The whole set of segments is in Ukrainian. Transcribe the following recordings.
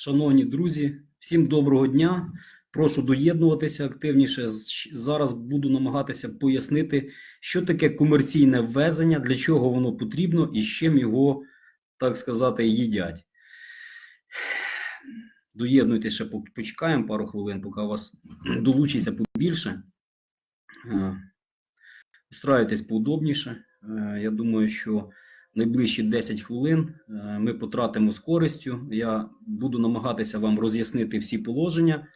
Шановні друзі, всім доброго дня. Прошу доєднуватися активніше. Зараз буду намагатися пояснити, що таке комерційне ввезення, для чого воно потрібно і з чим його, так сказати, їдять. Доєднуйтеся, ще почекаємо пару хвилин, поки у вас долучиться побільше. Е, Устраєтесь поудобніше. Е, Я думаю, що найближчі 10 хвилин е, ми потратимо з користю. Я буду намагатися вам роз'яснити всі положення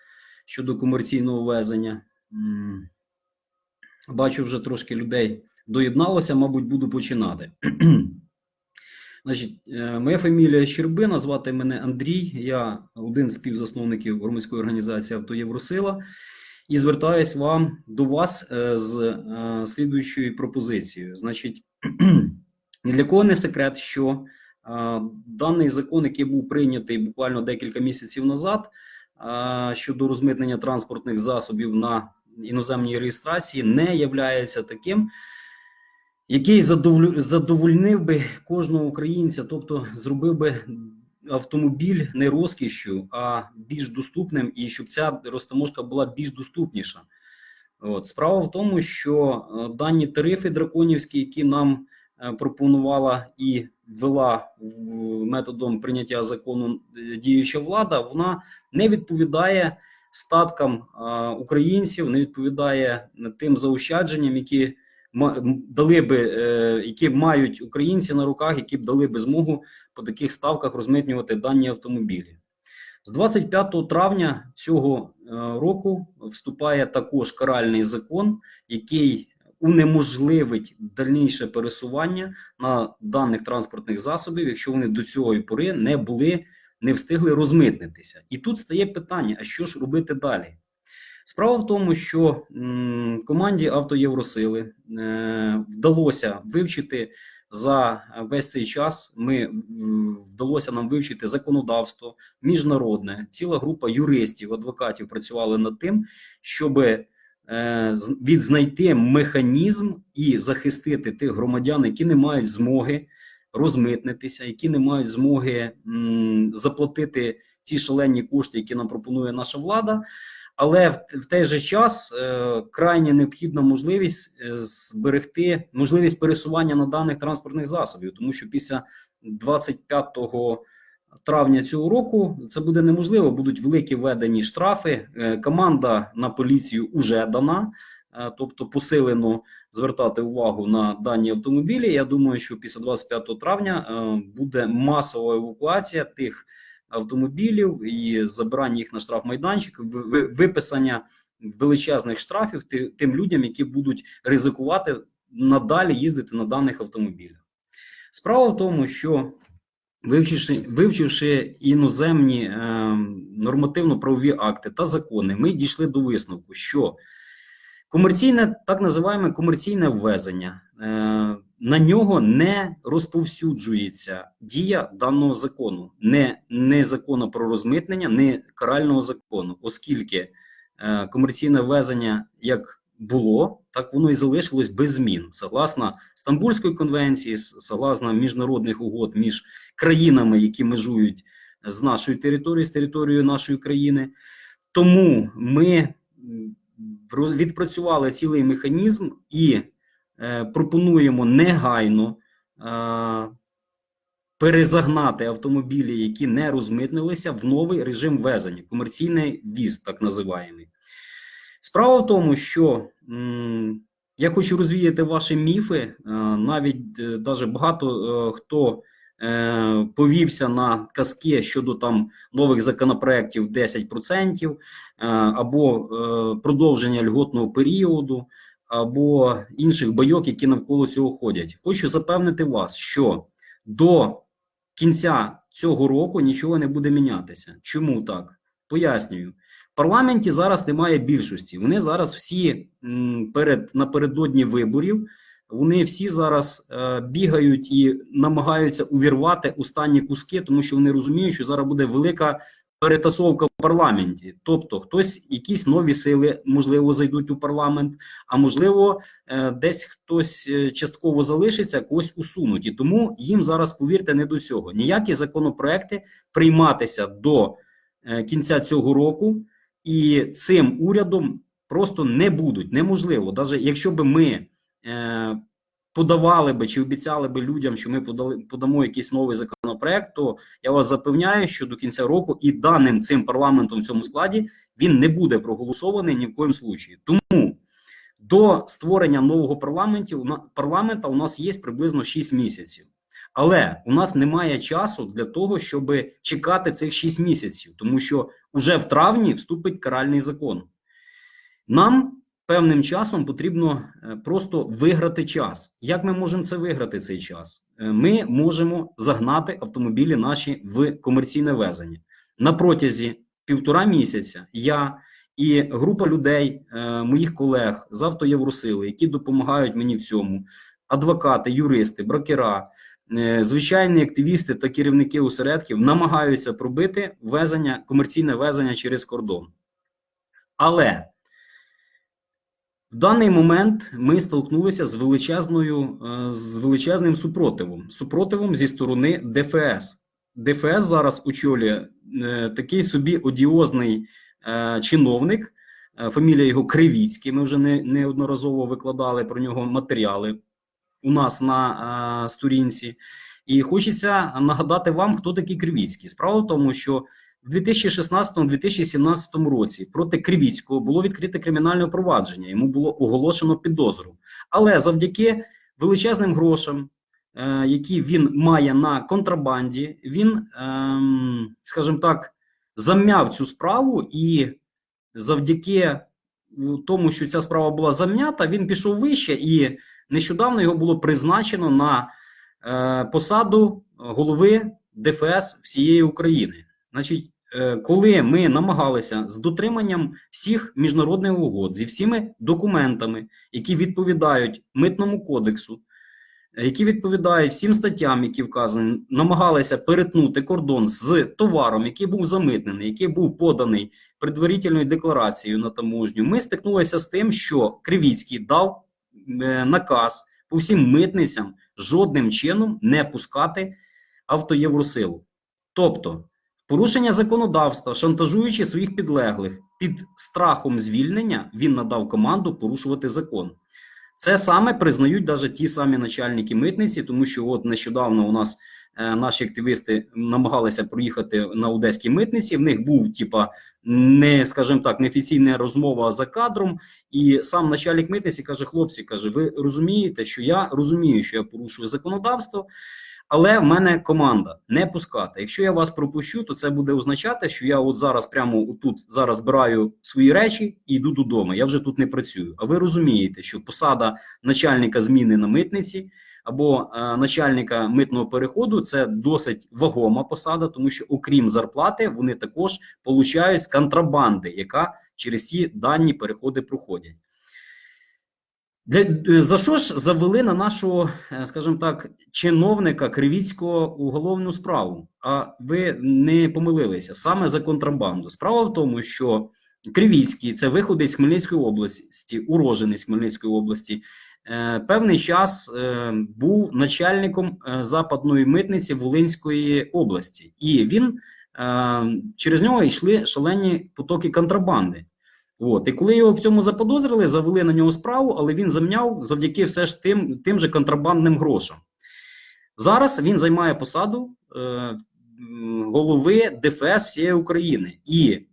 щодо комерційного везення. Бачу, вже трошки людей доєдналося, мабуть, буду починати. Значить, е, моя фамілія Щербина, звати мене Андрій. Я один з співзасновників громадської організації «Авто Євросила» і звертаюсь вам до вас е, з слідуючою пропозицією. Значить, ні для кого не секрет, що е, даний закон, який був прийнятий буквально декілька місяців назад, е, щодо розмитнення транспортних засобів на іноземній реєстрації, не являється таким, який задовольнив би кожного українця, тобто зробив би автомобіль не розкішшю, а більш доступним, і щоб ця розтаможка була більш доступніша. От справа в тому, що е, дані тарифи драконівські, які нам пропонувала і ввела в- методом прийняття закону е, діюча влада, вона не відповідає статкам е, українців, не відповідає тим заощадженням, які дали би, е, які мають українці на руках, які б дали би змогу по таких ставках розмитнювати дані автомобілі. З 25 травня цього е, року вступає також каральний закон, який унеможливить дальніше пересування на даних транспортних засобів, якщо вони до цього пори не були, не встигли розмитнитися. І тут стає питання: а що ж робити далі? Справа в тому, що команді Авто Євросили е, вдалося вивчити за весь цей час. Ми вдалося нам вивчити законодавство міжнародне. Ціла група юристів, адвокатів працювали над тим, щоб з- відзнайти механізм і захистити тих громадян, які не мають змоги розмитнитися, які не мають змоги заплатити ці шалені кошти, які нам пропонує наша влада. Але в, той же час е, крайне необхідна можливість е, зберегти можливість пересування на даних транспортних засобів, тому що після 25 травня цього року це буде неможливо. Будуть великі введені штрафи. Е, команда на поліцію вже дана, е, тобто посилено звертати увагу на дані автомобілі. Я думаю, що після 25 травня е, буде масова евакуація тих автомобілів і забирання їх на штрафмайданчик, ви- ви- виписання величезних штрафів тим людям, які будуть ризикувати надалі їздити на даних автомобілях. Справа в тому, що вивчивши, вивчивши іноземні е, нормативно-правові акти та закони, ми дійшли до висновку, що комерційне, так називаємо комерційне ввезення, е, на нього не розповсюджується дія даного закону, не, не закону про розмитнення, не карального закону, оскільки е, комерційне ввезення як було, так воно і залишилось без змін. Согласно Стамбульської конвенції, согласно міжнародних угод між країнами, які межують з нашою територією, з територією нашої країни. Тому ми відпрацювали цілий механізм і е, пропонуємо негайно е, перезагнати автомобілі, які не розмитнилися, в новий режим везення, комерційний віз, так називаємо. Справа в тому, що я хочу розвіяти ваші міфи. е, Навіть е, даже багато е, хто повівся на казки щодо там нових законопроєктів 10% е, або продовження льготного періоду, або інших байок, які навколо цього ходять. Хочу запевнити вас, що до кінця цього року нічого не буде мінятися. Чому так? Пояснюю. Парламенті зараз немає більшості. Вони зараз всі перед напередодні виборів. Вони всі зараз е, бігають і намагаються увірвати останні куски, тому що вони розуміють, що зараз буде велика перетасовка в парламенті. Тобто, хтось, якісь нові сили, можливо, зайдуть у парламент, а можливо, е, десь хтось е, частково залишиться, когось усунуть. І тому їм зараз, повірте, не до цього. Ніякі законопроекти прийматися до е, кінця цього року, і цим урядом просто не будуть. Неможливо, навіть якщо би ми е, подавали би чи обіцяли би людям, що ми подали подамо якийсь новий законопроект, то я вас запевняю, що до кінця року і даним цим парламентом в цьому складі він не буде проголосований ні в коїм случаї. Тому до створення нового парламенту у парламента у нас є приблизно 6 місяців. Але у нас немає часу для того, щоб чекати цих 6 місяців, тому що вже в травні вступить каральний закон. Нам певним часом потрібно е, просто виграти час. Як ми можемо це виграти цей час? Е, Ми можемо загнати автомобілі наші в комерційне везення. На протязі півтора місяця я і група людей, е, моїх колег з автоєвросили, які допомагають мені в цьому, адвокати, юристи, брокера, е, звичайні активісти та керівники осередків намагаються пробити везення, комерційне везення через кордон. Але в даний момент ми столкнулися з величезною е, з величезним супротивом. Супротивом зі сторони ДФС. ДФС зараз очолює е, такий собі одіозний е, чиновник. е, Фамілія його Кривіцький. Ми вже не, неодноразово викладали про нього матеріали у нас на е, сторінці. І хочеться нагадати вам, хто такий Кривіцький. Справа в тому, що в 2016-2017 році проти Кривіцького було відкрите кримінальне провадження. Йому було оголошено підозру. Але завдяки величезним грошам, е, які він має на контрабанді, він, ем, скажімо так, зам'яв цю справу, і завдяки тому, що ця справа була зам'ята, він пішов вище, і нещодавно його було призначено на е, посаду голови ДФС всієї України. Значить, е, коли ми намагалися з дотриманням всіх міжнародних угод зі всіми документами, які відповідають митному кодексу, які відповідають всім статтям, які вказані, намагалися перетнути кордон з товаром, який був замитнений, який був поданий предварительною декларацією на таможню, ми стикнулися з тим, що Кривіцький дав наказ по всім митницям жодним чином не пускати автоєвросилу. Тобто, порушення законодавства, шантажуючи своїх підлеглих під страхом звільнення, він надав команду порушувати закон. Це саме признають навіть ті самі начальники митниці, тому що от нещодавно у нас е, наші активісти намагалися проїхати на одеській митниці. В них був, типа, не скажімо так, неофіційна розмова за кадром. І сам начальник митниці каже: хлопці, каже, ви розумієте, що я розумію, що я порушую законодавство. Але в мене команда не пускати. Якщо я вас пропущу, то це буде означати, що я от зараз прямо тут зараз збираю свої речі і йду додому. Я вже тут не працюю. А ви розумієте, що посада начальника зміни на митниці або е, начальника митного переходу це досить вагома посада, тому що окрім зарплати, вони також получають з контрабанди, яка через ці дані переходи проходять. Для, е, за що ж завели на нашого, е, скажімо так, чиновника Кривіцького уголовну справу? А ви не помилилися саме за контрабанду. Справа в тому, що Кривіцький це виходить з Хмельницької області, уроженець Хмельницької області. Е, Певний час е, був начальником е, западної митниці Волинської області, і він через нього йшли шалені потоки контрабанди. От, і коли його в цьому заподозрили, завели на нього справу, але він замняв завдяки все ж тим, тим же контрабандним грошам. Зараз він займає посаду е, голови ДФС всієї України, і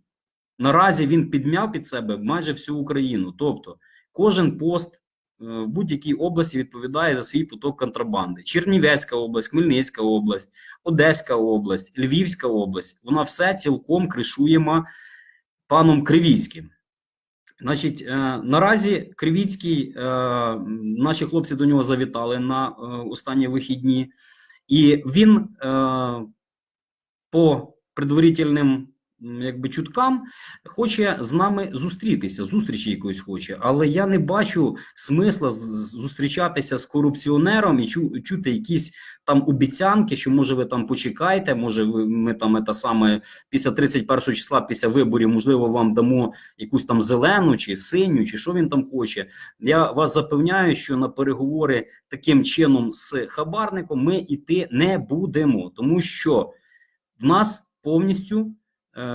наразі він підмяв під себе майже всю Україну. Тобто, кожен пост в будь-якій області відповідає за свій поток контрабанди. Чернівецька область, Хмельницька область, Одеська область, Львівська область. Вона все цілком кришуємо паном Кривіцьким. Значить, е, наразі Кривіцький, е, наші хлопці до нього завітали на е, останні вихідні, і він е, по предварительним якби чуткам хоче з нами зустрітися, зустрічі якоїсь хоче. Але я не бачу смисла зустрічатися з корупціонером і чу, чути якісь там обіцянки, що може ви там почекаєте, може ви ми там це саме після 31 числа, після виборів, можливо, вам дамо якусь там зелену чи синю, чи що він там хоче. Я вас запевняю, що на переговори таким чином з хабарником ми йти не будемо, тому що в нас повністю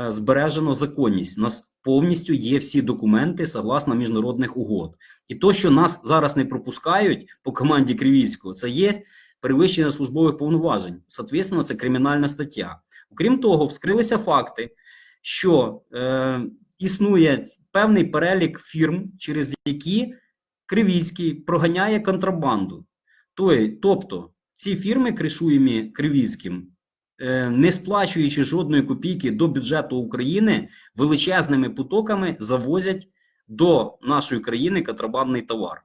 збережено законність. У нас повністю є всі документи согласно міжнародних угод. І то, що нас зараз не пропускають по команді Кривіцького, це є перевищення службових повноважень. Соответственно, це кримінальна стаття. Окрім того, вскрилися факти, що е, існує певний перелік фірм, через які Кривіцький проганяє контрабанду. Тобто, ці фірми, кришуємі Кривіцьким, е, не сплачуючи жодної копійки до бюджету України, величезними потоками завозять до нашої країни контрабандний товар.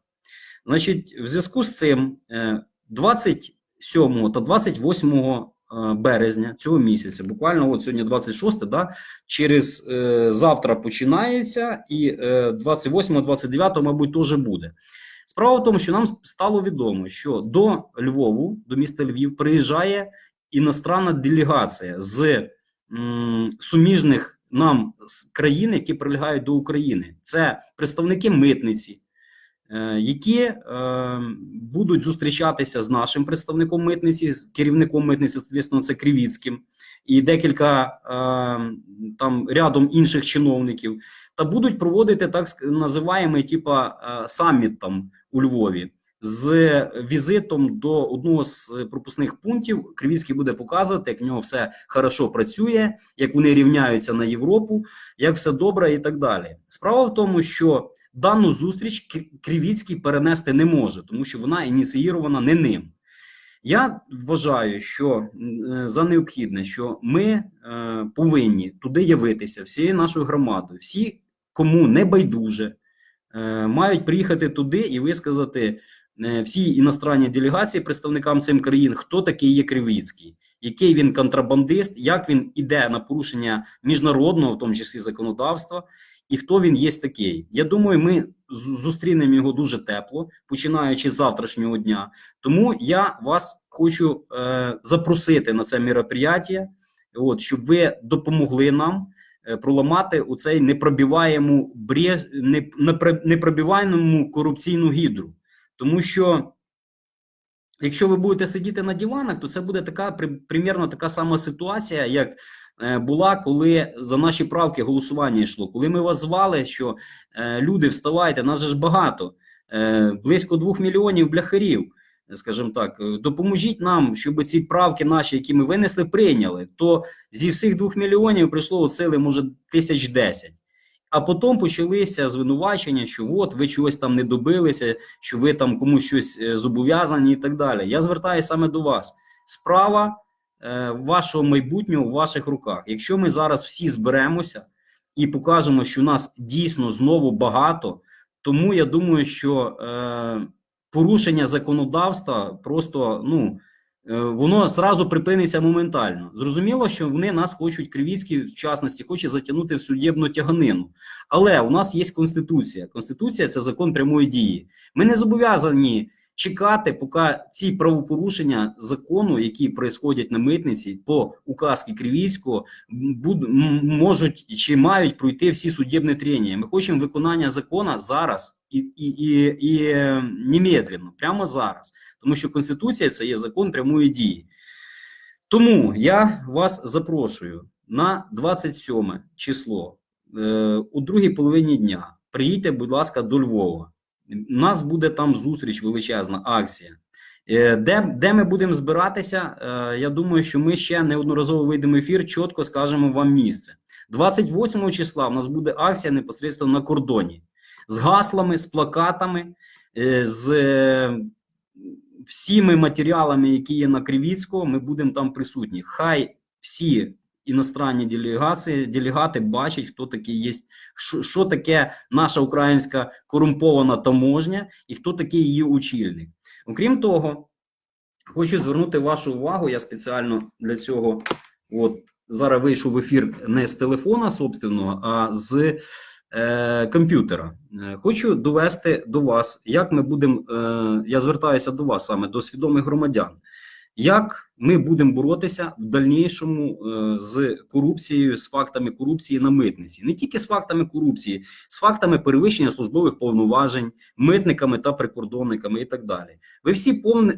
Значить, в зв'язку з цим е, 27 та 28 е, березня цього місяця, буквально от сьогодні 26, да, через е, завтра починається, і е, 28-29, мабуть, теж буде. Справа в тому, що нам стало відомо, що до Львову, до міста Львів, приїжджає іностранна делегація з суміжних нам країн, які прилягають до України. Це представники митниці, е, які е, будуть зустрічатися з нашим представником митниці, з керівником митниці, звісно, це Кривіцьким, і декілька е, там рядом інших чиновників, та будуть проводити так називаємо, типа саміт там у Львові. З візитом до одного з пропускних пунктів Кривіцький буде показувати, як в нього все хорошо працює, як вони рівняються на Європу, як все добре і так далі. Справа в тому, що дану зустріч Кривіцький перенести не може, тому що вона ініційована не ним. Я вважаю, що е, за необхідне, що ми е, повинні туди явитися всією нашою громадою, всі, кому не байдуже, е, мають приїхати туди і висказати е, всі іностранні делегації представникам цим країн, хто такий є Кривіцький, який він контрабандист, як він іде на порушення міжнародного, в тому числі законодавства, і хто він є такий. Я думаю, ми зустрінемо його дуже тепло, починаючи з завтрашнього дня. Тому я вас хочу е, запросити на це мероприятие, от, щоб ви допомогли нам е, проламати у цей непробиваєму не, непробиваєму корупційну гідру. Тому що якщо ви будете сидіти на диванах, то це буде така примірно така сама ситуація, як е, була, коли за наші правки голосування йшло. Коли ми вас звали, що е, люди вставайте, нас же ж багато, е, близько двох мільйонів бляхарів. Скажімо так, допоможіть нам, щоб ці правки наші, які ми винесли, прийняли. То зі всіх двох мільйонів прийшло от сили, може, тисяч десять. А потім почалися звинувачення, що от ви чогось там не добилися, що ви там комусь щось е, зобов'язані і так далі. Я звертаюся саме до вас. Справа е, вашого майбутнього в ваших руках. Якщо ми зараз всі зберемося і покажемо, що нас дійсно знову багато, тому я думаю, що е, порушення законодавства просто ну. Е, Воно зразу припиниться моментально. Зрозуміло, що вони нас хочуть Кривіцький, в частності, хоче затягнути в судебну тяганину. Але у нас є конституція. Конституція це закон прямої дії. Ми не зобов'язані чекати, поки ці правопорушення закону, які происходять на митниці по указці Кривіцького, буд, можуть чи мають пройти всі судебні тренії. Ми хочемо виконання закону зараз і, і, і, і е, немедленно, прямо зараз. Тому що Конституція це є закон прямої дії. Тому я вас запрошую на 27 число е, у другій половині дня. Приїдьте, будь ласка, до Львова. У нас буде там зустріч, величезна акція. Е, Де, де ми будемо збиратися? е, Я думаю, що ми ще неодноразово вийдемо в ефір, чітко скажемо вам місце. 28 числа у нас буде акція непосередньо на кордоні з гаслами, з плакатами, з всіми матеріалами, які є на Кривіцького, ми будемо там присутні. Хай всі іностранні делегації, делегати бачать, хто такий є, що, що таке наша українська корумпована таможня і хто такий її очільник. Окрім того, хочу звернути вашу увагу. Я спеціально для цього от зараз вийшов в ефір не з телефона собственного, а з е, комп'ютера. Е, Хочу довести до вас, як ми будемо. Е, я звертаюся до вас саме до свідомих громадян. Як ми будемо боротися в дальнішому з корупцією, з фактами корупції на митниці, не тільки з фактами корупції, з фактами перевищення службових повноважень, митниками та прикордонниками і так далі. Ви всі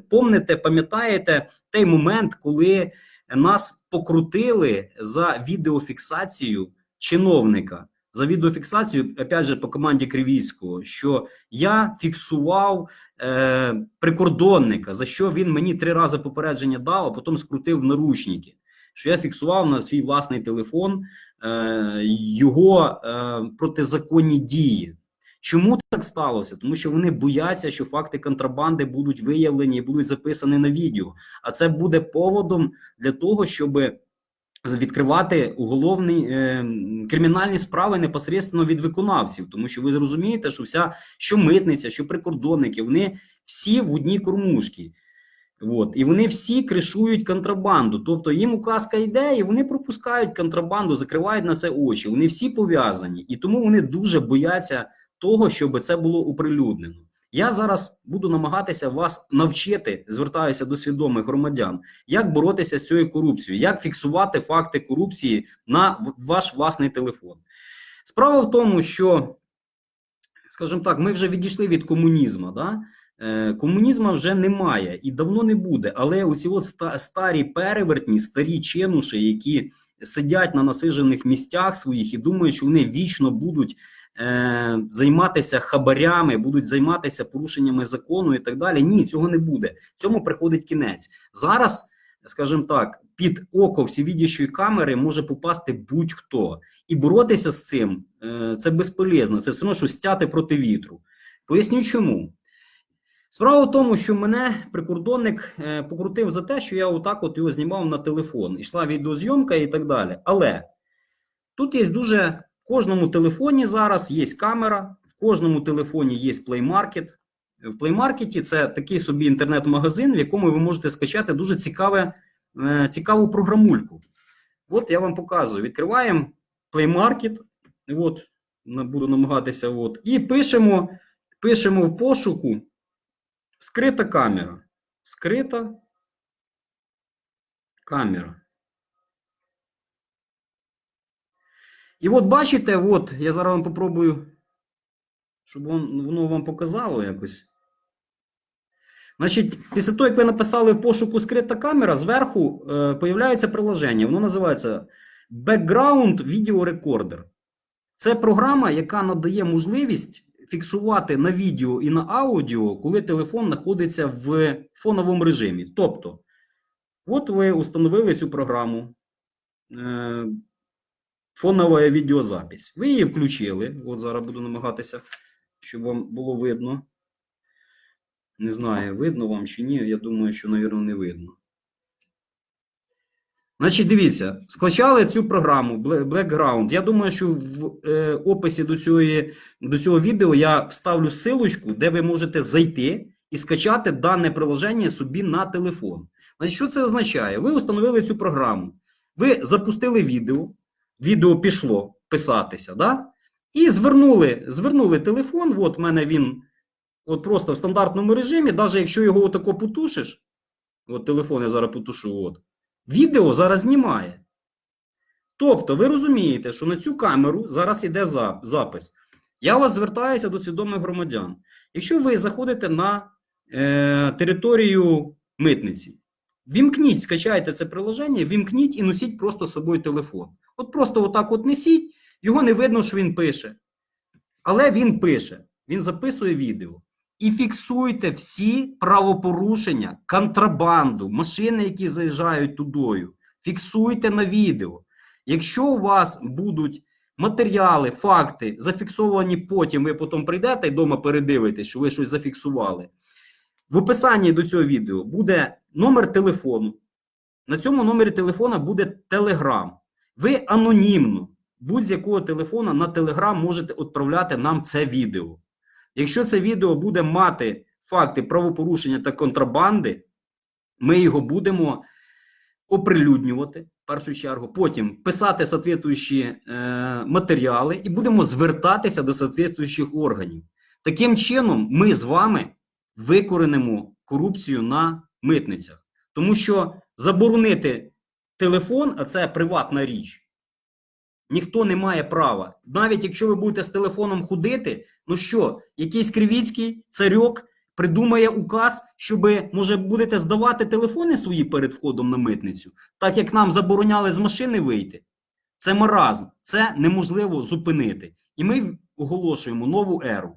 помните, пам'ятаєте той момент, коли нас покрутили за відеофіксацію чиновника. За відеофіксацію, опять же, по команді Кривіцького, що я фіксував е, прикордонника, за що він мені три рази попередження дав, а потім скрутив в наручники. Що я фіксував на свій власний телефон е, його е, протизаконні дії. Чому так сталося? Тому що вони бояться, що факти контрабанди будуть виявлені і будуть записані на відео. А це буде поводом для того, щоб відкривати уголовні е, кримінальні справи непосередньо від виконавців, тому що ви зрозумієте, що вся що митниця, що прикордонники, вони всі в одній кормушці. От, і вони всі кришують контрабанду. Тобто їм указка йде, і вони пропускають контрабанду, закривають на це очі. Вони всі пов'язані, і тому вони дуже бояться того, щоб це було оприлюднено. Я зараз буду намагатися вас навчити, звертаюся до свідомих громадян, як боротися з цією корупцією, як фіксувати факти корупції на ваш власний телефон. Справа в тому, що, скажімо так, ми вже відійшли від комунізму. Да? Е, Комунізму вже немає і давно не буде. Але оці от старі перевертні, старі чинуші, які сидять на насижених місцях своїх і думають, що вони вічно будуть е, займатися хабарями, будуть займатися порушеннями закону і так далі. Ні, цього не буде. Цьому приходить кінець. Зараз, скажімо так, під око всевідящої камери може попасти будь-хто. І боротися з цим е, це безполезно. Це все одно, що стяти проти вітру. Поясню чому. Справа в тому, що мене прикордонник е, покрутив за те, що я отак от його знімав на телефон. Ішла відеозйомка і так далі. Але тут є дуже в кожному телефоні зараз є камера, в кожному телефоні є Play Market. В Play Market це такий собі інтернет-магазин, в якому ви можете скачати дуже цікаве, е, цікаву програмульку. От я вам показую. Відкриваємо Market. От, буду намагатися. От, і пишемо, пишемо в пошуку. Скрита камера. Скрита камера. І от бачите, от я зараз вам попробую, щоб воно вам показало якось. Значить, після того, як ви написали в пошуку скрита камера, зверху е, приложення. Воно називається Background Video Recorder. Це програма, яка надає можливість фіксувати на відео і на аудіо, коли телефон знаходиться в фоновому режимі. Тобто, от ви установили цю програму. Е, фонова відеозапись. Ви її включили. От зараз буду намагатися, щоб вам було видно. Не знаю, видно вам чи ні. Я думаю, що, мабуть, не видно. Значить, дивіться, скачали цю програму Blackground. Я думаю, що в е, описі до, цієї, до цього відео я вставлю ссылочку, де ви можете зайти і скачати дане приложення собі на телефон. Значить, що це означає? Ви установили цю програму, ви запустили відео, відео пішло писатися, да? і звернули, звернули телефон. От в мене він от просто в стандартному режимі, навіть якщо його отако потушиш, от телефон я зараз потушу, от, відео зараз знімає. Тобто, ви розумієте, що на цю камеру зараз іде запис. Я вас звертаюся до свідомих громадян. Якщо ви заходите на е, територію митниці, вімкніть, скачайте це приложення, вімкніть і носіть просто з собою телефон. От просто отак от несіть, його не видно, що він пише. Але він пише, він записує відео. І фіксуйте всі правопорушення, контрабанду, машини, які заїжджають тудою. Фіксуйте на відео. Якщо у вас будуть матеріали, факти зафіксовані потім, ви потім прийдете і вдома передивитесь, що ви щось зафіксували. В описанні до цього відео буде номер телефону. На цьому номері телефона буде Телеграм. Ви анонімно, будь-з якого телефона на Телеграм можете відправляти нам це відео. Якщо це відео буде мати факти правопорушення та контрабанди, ми його будемо оприлюднювати в першу чергу, потім писати соответствуючі е, матеріали і будемо звертатися до соответствуючих органів. Таким чином, ми з вами викоренимо корупцію на митницях, тому що заборонити телефон, це приватна річ. Ніхто не має права. Навіть якщо ви будете з телефоном ходити, ну що, якийсь Кривіцький, царьок придумає указ, щоб, може, будете здавати телефони свої перед входом на митницю, так як нам забороняли з машини вийти. Це маразм, це неможливо зупинити. І ми оголошуємо нову еру.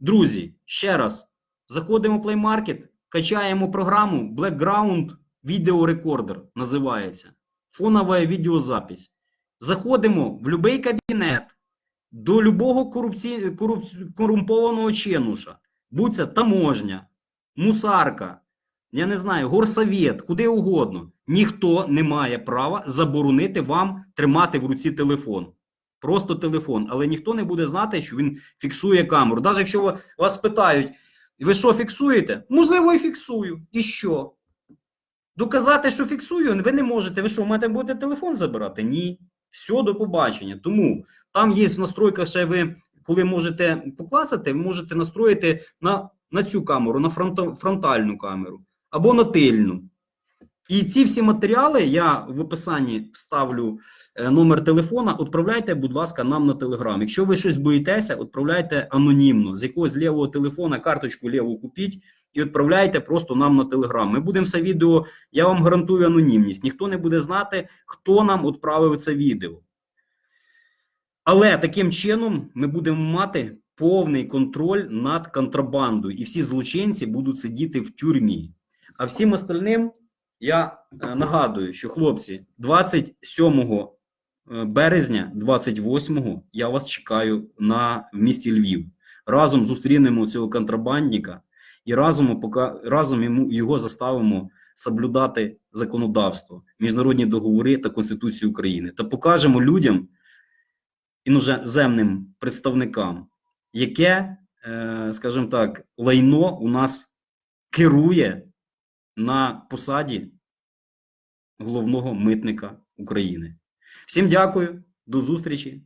Друзі, ще раз, заходимо в Play Market, качаємо програму Blackground відеорекордер називається. Фонова відеозапись. Заходимо в будь-який кабінет до любого корупці... корупці... корумпованого чинуша. Будь це таможня, мусарка, я не знаю, горсовет, куди угодно. Ніхто не має права заборонити вам тримати в руці телефон. Просто телефон. Але ніхто не буде знати, що він фіксує камеру. Навіть якщо вас питають, ви що фіксуєте? Можливо, і фіксую. І що? Доказати, що фіксую, ви не можете. Ви що, маєте будете телефон забирати? Ні. Все, до побачення. Тому там є в настройках ще ви, коли можете поклацати, ви можете настроїти на, на цю камеру, на фронтальну камеру або на тильну. І ці всі матеріали я в описанні вставлю е, номер телефона. Відправляйте, будь ласка, нам на телеграм. Якщо ви щось боїтеся, відправляйте анонімно з якогось лівого телефона, карточку ліву купіть і відправляйте просто нам на телеграм. Ми будемо це відео, я вам гарантую анонімність. Ніхто не буде знати, хто нам відправив це відео. Але таким чином ми будемо мати повний контроль над контрабандою, і всі злочинці будуть сидіти в тюрмі. А всім остальним я е, нагадую, що хлопці, 27 е, березня, 28 я вас чекаю на в місті Львів. Разом зустрінемо цього контрабандника і разом, разом йому, його заставимо соблюдати законодавство, міжнародні договори та Конституцію України та покажемо людям, іноземним представникам, яке, е, скажімо так, лайно у нас керує на посаді головного митника України. Всім дякую, до зустрічі,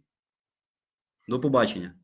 до побачення.